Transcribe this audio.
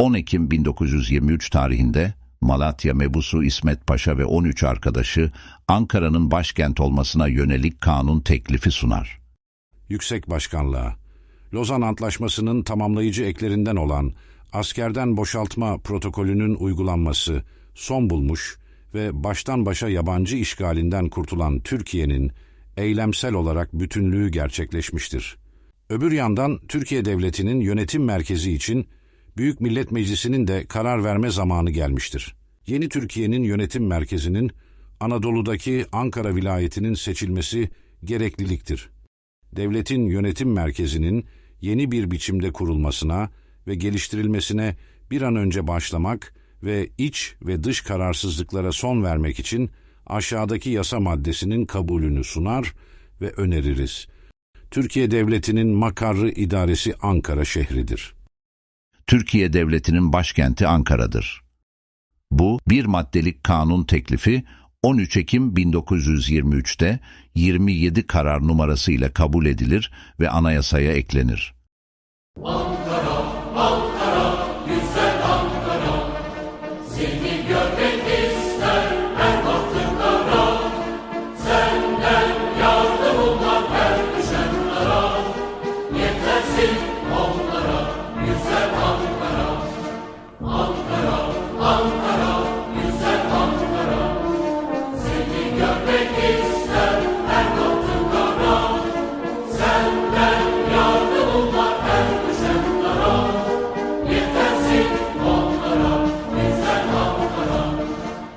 10 Ekim 1923 tarihinde Malatya mebusu İsmet Paşa ve 13 arkadaşı Ankara'nın başkent olmasına yönelik kanun teklifi sunar. Yüksek Başkanlığa, Lozan Antlaşması'nın tamamlayıcı eklerinden olan askerden boşaltma protokolünün uygulanması son bulmuş ve baştan başa yabancı işgalinden kurtulan Türkiye'nin eylemsel olarak bütünlüğü gerçekleşmiştir. Öbür yandan Türkiye Devleti'nin yönetim merkezi için Büyük Millet Meclisi'nin de karar verme zamanı gelmiştir. Yeni Türkiye'nin yönetim merkezinin Anadolu'daki Ankara vilayetinin seçilmesi gerekliliktir devletin yönetim merkezinin yeni bir biçimde kurulmasına ve geliştirilmesine bir an önce başlamak ve iç ve dış kararsızlıklara son vermek için aşağıdaki yasa maddesinin kabulünü sunar ve öneririz. Türkiye Devleti'nin makarrı idaresi Ankara şehridir. Türkiye Devleti'nin başkenti Ankara'dır. Bu bir maddelik kanun teklifi 13 Ekim 1923'te 27 karar numarası ile kabul edilir ve anayasaya eklenir.